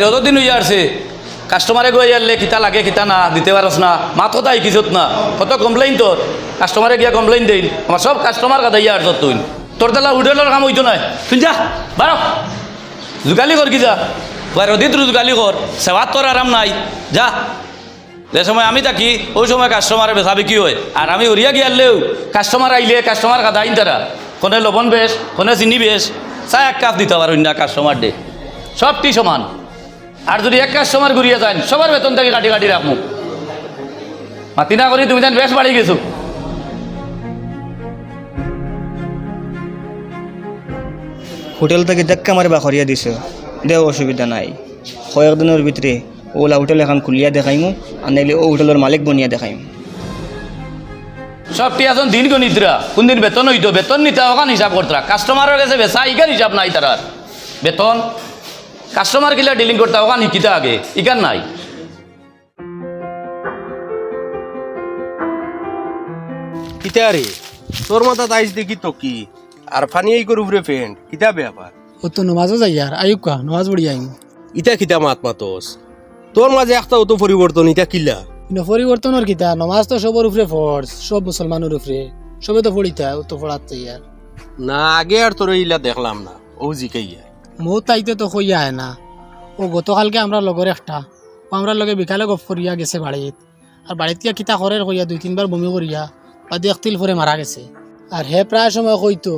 আজ অতদিন হইয়া আসছে কাস্টমারে গিয়ে আনলে কিতা লাগে কিতা না, দিতে পারস না, মাথো তাই কিছত না। কত কমপ্লেইন তোর কাস্টমারে গিয়া কমপ্লেইন দেই আমার সব কাস্টমার কথা ইয়া আসত তুই তোর তালা হোটেলের কাম হইতো নাই। তুই যা বারো জোগালি কর কি যা? বাইর অধিক জোগালি কর সেবার তোর আরাম নাই। যা। যে সময় আমি থাকি, ওই সময় কাস্টমারে বেচাবি কি হয়। আর আমি উড়িয়া গিয়ালেও কাস্টমার আইলে কাস্টমার কাদা আইন তারা কোনে লবণ বেশ কোনে চিনি বেশ চা এক কাপ দিতে পারো না কাস্টমার ডে সবটি সমান। আর যদি এক কাস্টমার ঘুরিয়ে যান সবার বেতন থেকে কাটি কাটি রাখব। মাতি না করি তুমি যেন বেশ বাড়ি গেছো। হোটেল থেকে দেখা মারে বাখরিয়া দিছে। দেও অসুবিধা নাই। কয়েকদিনের ভিতরে ওলা হোটেল এখন খুলিয়া দেখাইমু আর নাইলে ও হোটেলের মালিক বনিয়া দেখাইমু। সবটি এখন দিন গণিতরা কোন দিন বেতন হইতো বেতন নিতে ওখান হিসাব করতরা। কাস্টমারের কাছে বেচা ইকার হিসাব নাই তারার বেতন কাস্টমার কিলা ডিলিং করতে ওখান শিকিতে আগে? ইকার নাই। কিতা রে? তোর মাথা তাইস দেখি তো কি? আর ফানি এই করে উপরে ফ্রেন্ড কিতা ব্যাপার? ও তো নমাজও যাই আর আয়ুব কা নমাজ পড়ি আইম ইটা কিতা মাত মাতস? তোর মাঝে একটা অত পরিবর্তন ইটা কিলা? কিন্তু পরিবর্তনের কিতা নমাজ তো সবর উপরে ফর্স সব মুসলমানের উপরে। সবে তো পড়িতা ও তো পড়াত ইয়ার না আগে আর তোর ইলা দেখলাম না ও জিকাইয়া। মৌ তাইতে তো কইয়া আয় না। ও গতকালকে আমরা লগর একটা, ও আমরা লগে বিকালে গপ করিয়া গেছে বাড়িত আর বাড়িত কিতা করে কইয়া, দুই তিনবার বমি করিয়া বা দুই একতিল পরে মারা গেছে। আর হে প্রায় সময় কইতো,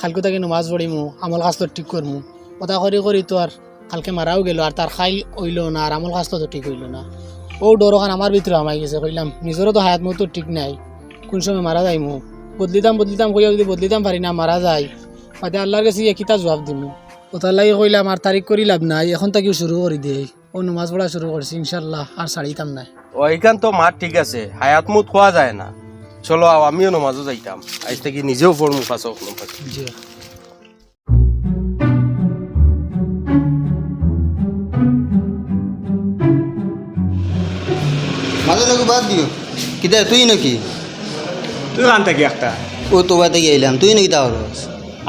কালকে তাকে নমাজ পড়িমু আমল কাজ তো ঠিক করমু কথা করি করি তো আর কালকে মারাও গেল আর তার খাইল হইল না আর আমল কাজ তো ঠিক হইল না। ও ডরখান আমার ভিতরে আমাই গেছে, কইলাম নিজেরও তো হায়াত মতো ঠিক নাই। কোন সময় মারা যাইমু বদলিতাম বদলিতাম কইয়া যদি বদলিতাম পারি না মারা যায়। বাদে আল্লাহর কাছে কিতা জবাব দিমু? ওটার লাগি কইলাম আর তারিখ করি লাভ নাই। এখন তাকেও শুরু করে দেই। ও নমাজ পড়া শুরু করছি ইনশাল্লাহ। আর ছাড়িতাম নাই। ও এইখান তো মাত ঠিক আছে। হায়াত মুত খোয়া যায় না। চলো আও, আমিও নমাজও যাইতাম। আজ থেকে নিজেও পড়মু ফাঁসক জি। মাঝে নাকি বাদ দিও। কিতা তুই নাকি? তুই কান থাকি একটা। ও তোবা থেকে এলাম তুই নাকি তাহলে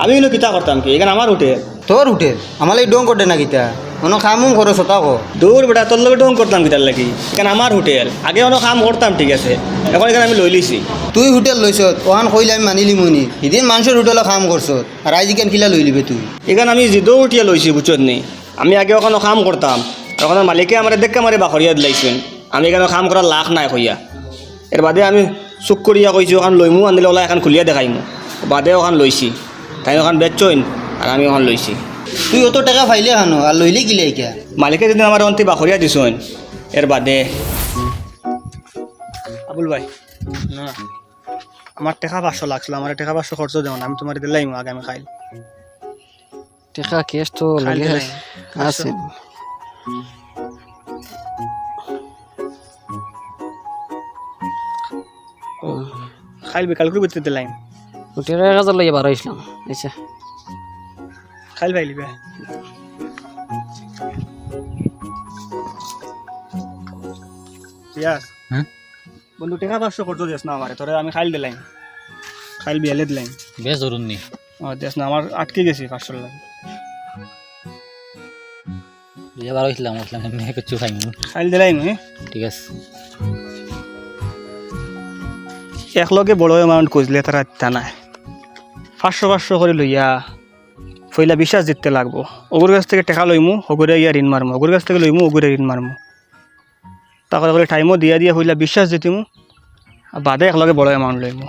আমি ইনো কিতা করতাম কি? এখানে আমার হোটেল তোর হোটেল আমার এই ডোং করতে না কিতা মনে খামুম খরচ হতা কো দূর বেটা তোর লগে ডং করতাম কিতার লাগি। এখানে আমার হোটেল। আগে অনেক কাম করতাম ঠিক আছে। এখন এখানে আমি লই লিছি। তুই হোটেল লৈছত ওহান কইলে আমি মানিলি মনি সিদিন মানুষের হোটেলত কাম করছত আর আজ কেন কিলা লই লিবে তুই? এখানে আমি জিদো উঠিয়া লইছি বুঝছত নি? আমি আগে ওখানে কাম করতাম ওখানে মালিকে আমার দেখা মারে বাখরিয়া দিলাইছেন আমি এখানে কাম করার লাখ নাই কইয়া এর বাদে আমি চুক করিয়া কইছি ওখান লইমু আনিলে ওলা এখন খুলিয়া দেখাইমু বাদে ওখান লইছি তাই ওখান বেচইন আর আমি ওখান লইছি। তুই অত টাকা ফাইলে খানো আর লইলে কিলা ইকা মালিকে যদি আমার অন্তি বাখরিয়া দিছইন এর বাদে আবুল ভাই। না আমার টাকা পাঁচশো লাগছিল আমার টাকা পাঁচশো খরচ দেওয়া আমি তোমার দিলাইমু আগে আমি খাইল। টেকা কেস তো লাগে আছে। খাইল বিকাল করে বিতরে দিলাইম উঠে এক হাজার লইয়া বারো ইসলাম আচ্ছা। খাইল পাইলি বে। ইয়াস হ্যাঁ? বন্ধু টাকা পাঁচশো খরচ দিস না আমার তোরে আমি খাইল দিলাইম। খাইল বিয়ালে দিলাইম। বেশ ধরুন নি। ও দিস না আমার আটকে গেছি পাঁচশো লাগে। ইয়া বারো ইসলাম ইসলাম এমনি কিছু খাইনি খাইল দিলাইম হ্যাঁ ঠিক আছে। একলগে বড় এমাউন্ট খুঁজলে তারা নাই পাঁচশো পাঁচশো করে লইয়া ফইলা বিশ্বাস জিততে লাগবো। অগুর কাছ থেকে টাকা লইমু অগুরে ইয়া ঋণ মারমু। অগুর কাছ থেকে লইমু অগুরে ঋণ মারমু। টাকা করে টাইমও দিয়া দিয়া হইলা বিশ্বাস জিতিমু আর বাদে একলগে বড় এমাউন্ট লইমু।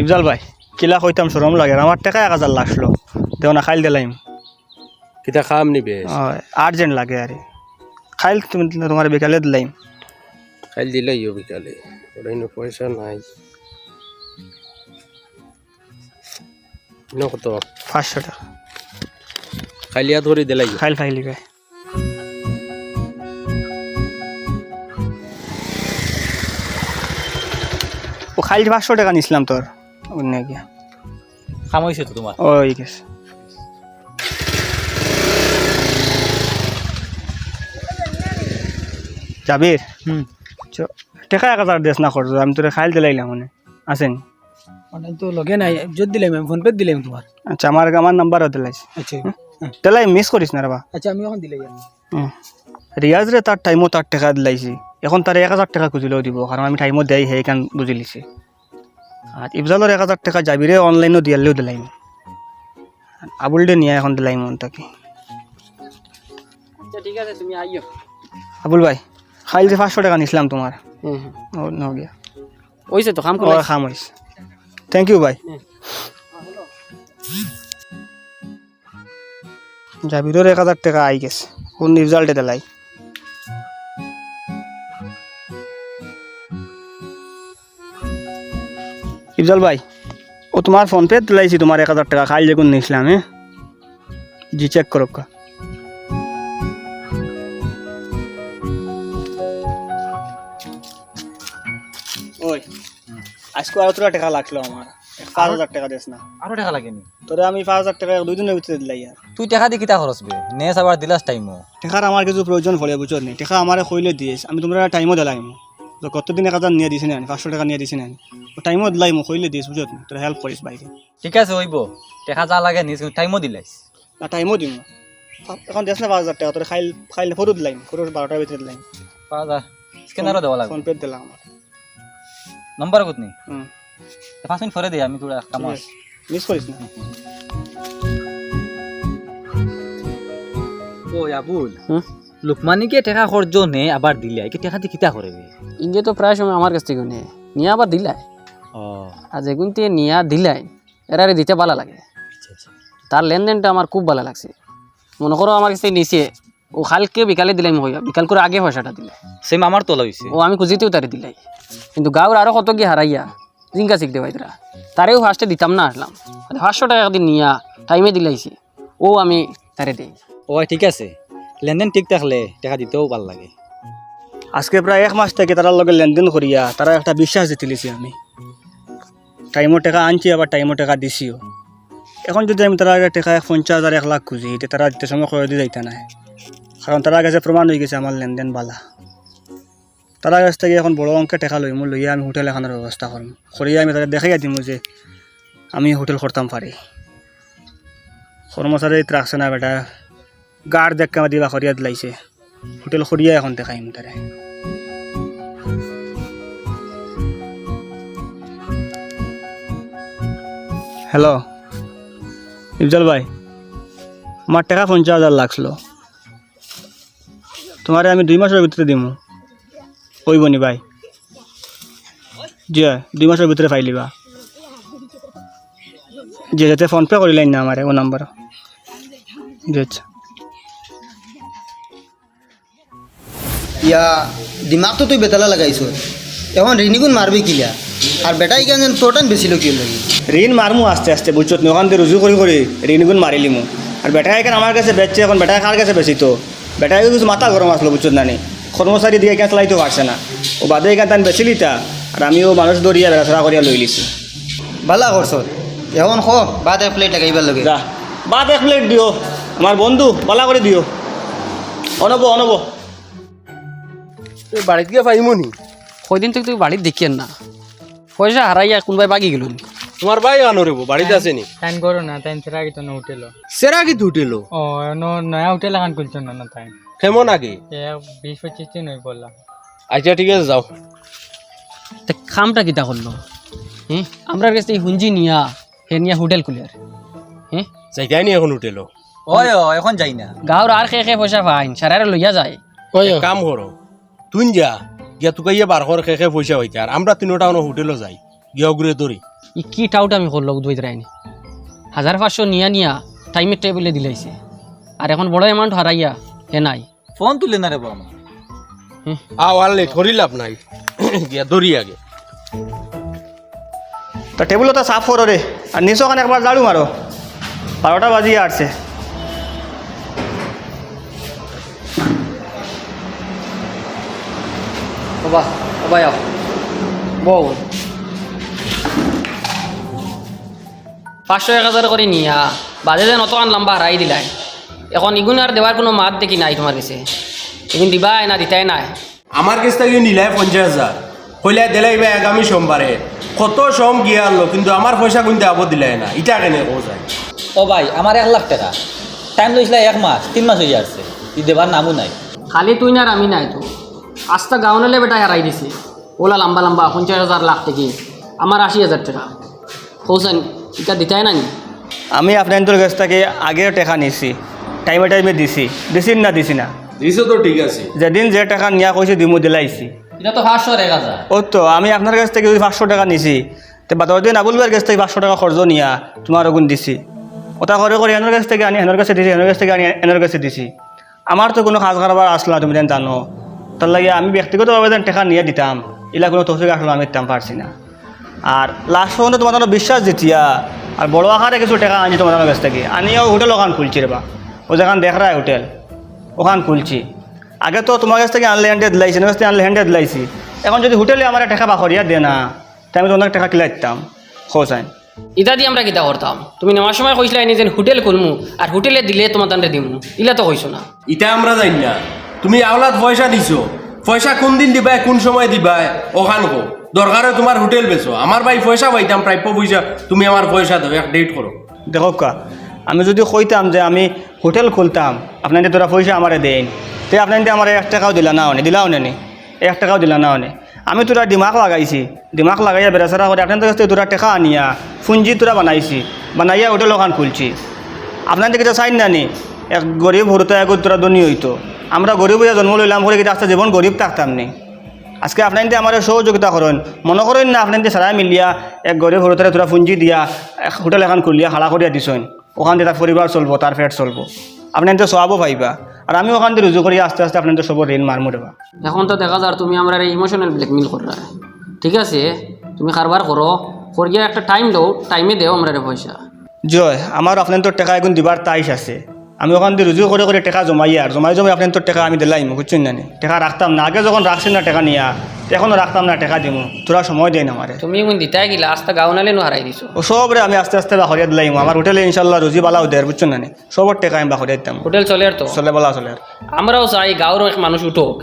ইফজাল ভাই কিলা কইতাম সরম লাগে আমার টাকা এক হাজার লাগল দেও না খাইল দিলাইম। কিতা খাম নিবে আর্জেন্ট লাগে আরে। খাইল তুমি তোমার বিকালে দিলাইম। খাইল দিলাই বিকালে। ওরা ইনো পয়সা নাই। কত? পাঁচশো টাকা। খাইলিয়া ধরে দিলাই খাইল ফাইলি ভাই ও খাইল পাঁচশো টাকা নিছিলাম তোর। কাম হয়েছে তো তোমার। ওই গেছে। যাবির হুম। টাকা এক হাজার দেশ না খরচ আমি তোরে খাইল দিলাইলাম মানে আসেন। অনলাইন তো লগে নাই যদি দিলাম আমি ফোন পে দিলাম তোমার। আচ্ছা আমার আমার নাম্বারও দিলাইছি আচ্ছা। তেলাই মিস করিস না রেবা আচ্ছা আমি এখন দিলাই হুম। রিয়াজ রে তার টাইমও তার টাকা দিলাইছি। এখন তার এক হাজার টাকা খুঁজিলেও দিব কারণ আমি টাইমও দেয় সেইখান বুঝি লিছি। আর ইফজালর এক হাজার টাকা যাবিরে অনলাইনও দিয়ালেও দিলাইম। আবুল ডে নিয়ে এখন দিলাইম তাকে। আচ্ছা ঠিক আছে তুমি আইও আবুল ভাই খাইল যে পাঁচশো টাকা নিছিলাম তোমার গিয়া ওইছে তো কাম করে খাম হইছে থ্যাংক ইউ ভাই জাবিরর এক হাজার টাকা আই গেছে। কোন রেজাল্টে দিলাই। ইফজাল ভাই, ও তোমার ফোন পে দিলাইছি তোমার এক হাজার টাকা। খাইল কোন নিয়েছিলাম হ্যাঁ জি চেক করো আজকে আরও তোরা টাকা লাগল আমার। পাঁচ হাজার টাকা দিস না। আরও টাকা লাগেনি? তোরে আমি পাঁচ হাজার টাকা দুই দিনের ভিতরে দিলাই আর। তুই টাকা দিয়ে কিতা খরচ বে? আবার দিলাস টাইমও টাকার আমার কিছু প্রয়োজন পড়ে বুঝছ নি? টাকা আমার কইলে দিয়েছ আমি তোমরা টাইমও দিলাই তো কতদিন এক হাজার নিয়ে দিছি না পাঁচশো টাকা নিয়ে দিছি না টাইমও দিলাই কইলে দিয়েছ বুঝছ নি? তোরা হেল্প করিস বাইরে ঠিক আছে হইব। টাকা যা লাগে নিজ টাইমও দিলাইস না টাইমও দিম। এখন দিস না পাঁচ হাজার টাকা? তোর খাইল খাইল ফটো দিলাম ফটো বারোটার ভিতরে দিলাম পাঁচ হাজার স্ক্যানারও দেওয়া লাগবে। ফোন পে দিলাম আমার নম্বর কত নেই পাঁচ মিনিট পরে দে আমি তোরা কাম আছে। মিস করিস না? ও আবুল হুম? লুকমানিকে টাকা খরচ নে আবার দিলে কি টাকা দিয়ে কিতা করবে? ইঙ্গে তো প্রায় সময় আমার কাছ থেকে নিয়ে নিয়ে আবার দিলাই ও। আর যেগুন থেকে নিয়া দিলাই এরারে দিতে ভালো লাগে। আচ্ছা আচ্ছা। তার লেনদেনটা আমার খুব ভালো লাগছে। মনে করো আমার কাছে নিচে ও কালকে বিকালে দিলাই হইয়া বিকাল করে আগে পয়সাটা দিলে। সেম আমার তোলা হইছে ও আমি খুঁজিতেও তারে দিলাই কিন্তু গাঁর আরও কত গিয়ে হারাইয়া জিঙ্কা শিখতে পাইতরা তারেও ফার্স্টে দিতাম না আসলাম। পাঁচশো টাকা একদিন নিয়া টাইমে দিলাইছি ও আমি তারে দিই ও ঠিক আছে। লেনদেন ঠিক থাকলে টাকা দিতেও ভালো লাগে। আজকে প্রায় এক মাস থেকে তার লগে লেনদেন করিয়া তারা একটা বিশ্বাস দিতেলিছি আমি। টাইমও টাকা আনছি আবার টাইমও টাকা দিছিও। এখন যদি আমি তারা আগে টাকা পঞ্চাশ হাজার এক লাখ খুঁজি তারা দিতে সময় করে দিয়ে যাইতে নাই। কারণ তারা কাছে প্রমাণ হয়ে গেছে আমার লেনদেন বালা। তারা কাছ থেকে এখন বড় অঙ্কে টাকা লইমু লইয়া আমি হোটেল এখানের ব্যবস্থা করম করিয়া আমি তাদের দেখাইয়া দিমু যে আমি হোটেল করতাম পারি কর্মচারী রাখছে না বেটা গাড় আমার দিবা করিয়া দিলাইছে হোটেল করিয়া এখন দেখাইম তারে হ্যালো ইফজল ভাই আমার টাকা পঞ্চাশ হাজার লাগছিল। তোমারে আমি দুই মাসের ভিতরে দিমু। ওই বনি ভাই? জি দুই মাসের ভিতরে পাইলিবা যে যাতে ফোনপে করিলেন না আমারে ও নাম্বার জি আচ্ছা। ইয়া দিমাগ তো তুই বেতালা লাগাইছ। এখন রিনিগুন মারবি কিলা? আর বেটা ইকান যেন তোটান বেশি লোক লাগি ঋণ মারমু আস্তে আস্তে বুঝছ ওখান থেকে রুজু করে করে ঋণগুন মারিলিমু আর বেটা এখানে আমার কাছে বেচছে এখন বেটা কার কাছে বেশি তো বেটা কিছু মাথা গরম আসলো বুঝছ না নি কর্মচারী দিয়ে এখানে চালাইতে পারছে না? ও বাদে এখানে তান বেচিলি তা আর আমিও মানুষ দরিয়া বেড়াছড়া করিয়া লই লিছি ভালা করছ। এখন খ বাদ এক প্লেট টাকাইবার লগে। যা বাদ এক প্লেট দিও। আমার বন্ধু পালা করে দিও। অনব অনব। তুই বাড়িতে গিয়ে পাইমনি? কয়দিন থেকে তুই বাড়ির দেখিয়েন না। পয়সা হারাইয়া কোনবাই বাগি গেল তোমার ভাই আনো রেবো বাড়িতে আসেনি? টাইম করো না টাইম ছেড়ে আগে তো না হোটেল সেরা কি তুটিলো ও নো নয়া হোটেল এখন খুলছো না না টাইম কেমন আগে এ বিশ পঁচিশ দিন হয়ে বললাম আচ্ছা ঠিক আছে যাও। তা খামটা কিতা করল? হ্যাঁ আমরা কাছে এই হুঞ্জি নিয়া হে নিয়া হোটেল খুলিয়ার হ্যাঁ যাইতাই নি এখন উঠেলো। ওই ও এখন যাই না। গাঁর আর খে খে পয়সা পাইন সারারে লইয়া যায়। কই কাম করো তুই যা গিয়া তুকে ইয়ে বার করে খেয়ে পয়সা হইতে আর আমরা তিনটা হোটেলও যাই। গিয়া ঘুরে ধরি ই কি টাউট আমি করল উদ্বৈত রায়নি হাজার পাঁচশো নিয়া নিয়া টাইমের টেবিলে দিলাইছে আর এখন বড় অ্যামাউন্ট হারাইয়া হে নাই। ফোন তুলে না রে বাবা আমার আও আর লেট করি লাভ নাই। গিয়া ধরি আগে। তা টেবিল তো সাফ করো রে। আর নিচো ওখানে একবার ঝাড়ু মারো। বারোটা বাজিয়ে আসছে। বাবা বাবা বউ। পাঁচশো এক হাজার করে নিয়া। বাজে যেন অতখান লম্বা হারাই দিলাই। এখন ইগুন আর দেওয়ার কোনো মাত দেখি নাই তোমার কাছে এগুন দিবাই না দিতাই নাই। আমার কাছ থেকে নিলাই পঞ্চাশ হাজার কইলাই দিলাই ভাই আগামী সোমবারে কত সম গিয়া আনলো কিন্তু আমার পয়সা কিন্তু আবো দিলাই না। ইটা কেনে ও যায়? ও ভাই আমার এক লাখ টাকা। টাইম লইছিল এক মাস তিন মাস হয়ে আসছে ই দেবার নামও নাই। খালি তুই না আর আমি নাই তো। আস্তা গাউনালে বেটা হারাই দিছে। ওলা লম্বা লম্বা পঞ্চাশ হাজার লাখ থেকে আমার আশি হাজার টাকা। হোসেন এটা দিতাই না আমি আপনাদের কাছ থেকে আগেও টাকা নিছি। টাইমে টাইমে দিছি। দিছি না দিছি না। দিছো তো ঠিক আছে। যেদিন যে টাকা নিয়া কৈছে দিমু দিলাইছি। এটা তো পাঁচশো এক হাজার ও তো আমি আপনার কাছ থেকে যদি পাঁচশো টাকা নিছি তো বাদর দিন আবুল ভাইয়ের কাছ থেকে পাঁচশো টাকা খরচ নিয়া তোমার ওগুন দিছি। ওটা করে করে এনার কাছ থেকে আনি এনার কাছে দিছি এনার কাছ থেকে আনি এনার কাছে দিছি। আমার তো কোনো কাজ কারবার আসলো না তুমি যেন জানো। তার লাগে আমি ব্যক্তিগতভাবে যেন টাকা নিয়ে দিতাম। এলা কোনো তফিক আসলো আমি দিতাম পারছি না। আর লাস্ট পর্যন্ত তোমার জন্য বিশ্বাস দিতিয়া আর বড় আকারে কিছু টাকা আনি তোমার কাছ থেকে। আনিও হোটেল ওখান খুলছি রে বা। ও যেখান দেখ রায় হোটেল ওখান খুলছি। আগে তো তোমার কাছ থেকে আনলে হ্যান্ডে দিলাইছি আমার কাছ থেকে আনলে হ্যান্ডে দিলাইছি এখন যদি হোটেলে আমার টাকা বাখরিয়া দে না তাই আমি তোমার টাকা কিলাই দিতাম। হোসাইন ইটা দিয়ে আমরা কিতা করতাম? তুমি নেওয়ার সময় কইসলাই নি যে হোটেল খুলমু আর হোটেলে দিলে তোমার তান্ডে দিমু। ইলা তো কইছো না। ইটা আমরা জানি না। তুমি আওলাদ পয়সা দিছো। পয়সা কোন দিন দিবাই কোন সময় দিবাই ওখান কো দরকারে তোমার হোটেল বেচো। আমার ভাই পয়সা পাইতাম প্রাপ্য পয়সা তুমি আমার পয়সা দাও এক ডেট করো দেখো কা আমি যদি কইতাম যে আমি হোটেল খুলতাম আপনাদের তোরা পয়সা আমারে দেন তে আপনাদের আমার এক টাকাও দিলা না অনে দিলাও নেনি এক টাকাও দিলা না অনে আমি তোরা দিমাগ লাগাইছি দিমাগ লাগাইয়া বেড়াচারা করে আপনাদের কাছ থেকে তোরা টাকা আনিয়া, ফুঞ্জি তোরা বানাইছি, বানাইয়া হোটেল ওখান খুলছি। আপনাদের কাছে চাইন না নি এক গরিব হরতে এক তোরা ধনী হইতো। আমরা গরিব হইয়া জন্ম লইলাম করে কিন্তু আস্তে জীবন গরিব থাকতাম নি? আজকে আপনাদের আমার সহযোগিতা করেন। মনে করেন না আপনাদের সারা মিলিয়া এক গরিব হরতে তোরা পুঞ্জি দিয়া এক হোটেল এখন খুলিয়া হালা করিয়া দিছেন। ওখান দিয়ে তার পরিবার চলবো তার পেট চলবো। আপনাদের সবাবও পাইবা আর আমি ওখান দিয়ে রুজু করিয়া আস্তে আস্তে আপনাদের সব ঋণ মারমু দেবা এখন তো দেখা যার তুমি আমরা ইমোশনাল ব্ল্যাকমেল করা ঠিক আছে তুমি কারবার করো করিয়া একটা টাইম দাও টাইমে দেও আমরা পয়সা জয় আমার আপনাদের টাকা এখন দিবার তাইশ আছে। আমি ওখান দিয়ে রুজু করে করে টাকা জমাই আর জমাই জমাই আপনাদের টাকা আমি দিলাইম বুঝছেন না নি? টাকা রাখতাম না আগে যখন রাখছেন না টাকা নিয়া এখনও রাখতাম না টাকা দিমু তোরা সময় দেয় না আমারে। তুমি এখন দিতাই গিলা আস্তা গাউনালে নো হারাই দিছো। ও সবরে আমি আস্তে আস্তে বাহরিয়া দিলাইম আমার হোটেলে ইনশাল্লাহ রুজি বালাও দেয় বুঝছেন না নি? সবর টাকা আমি বাহরিয়া দিতাম। হোটেল চলে আর তো? চলে বলা চলে আর। আমরাও চাই গাঁৱৰ এক মানুষ উঠোক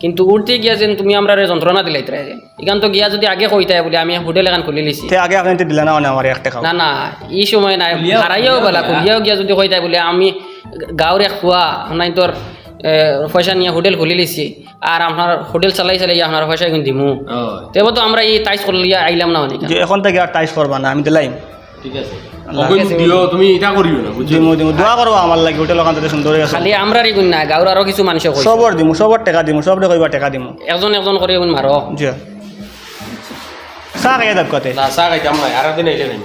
কিন্তু উঠতে গিয়া যেন তুমি আমরা যন্ত্রণা দিলাই তাই যেন এখান তো গিয়া যদি আগে কইতাই বলে আমি হোটেল এখন খুলি লিছি। তে আগে আপনাদের দিলা না মানে আমার এক টাকা না না এই সময় নাই হারাইয়াও বেলা খুলিয়াও গিয়া যদি কইতাই বলে আমি গাঁৱৰ এক খোয়া নাই তোর এ, পয়সা নিয়ে হোটেল খুলি লিছি আর আপনার হোটেল চালাই চালাই আপনার পয়সা এখন দিমু। তেও তো আমরা এই তাইস করলিয়া আইলাম না অনেক এখন থেকে আর টাইস করবা না আমি দিলাইম। ঠিক আছে। দিও তুমি এটা করিও না বুঝছ দিমু দিমু দোয়া করব আমার লাগে হোটেল ওখান সুন্দর আছে। খালি আমরা রেগুন না গাঁৱৰ আরও কিছু মানুষ কই সবর দিমু সবর টাকা দিমু সবরে কইবা টাকা দিমু। একজন একজন করে মারো জি চাহ খাইয়া দেখ কতে। না চা খাইতাম না আর দিন আইলে নাই।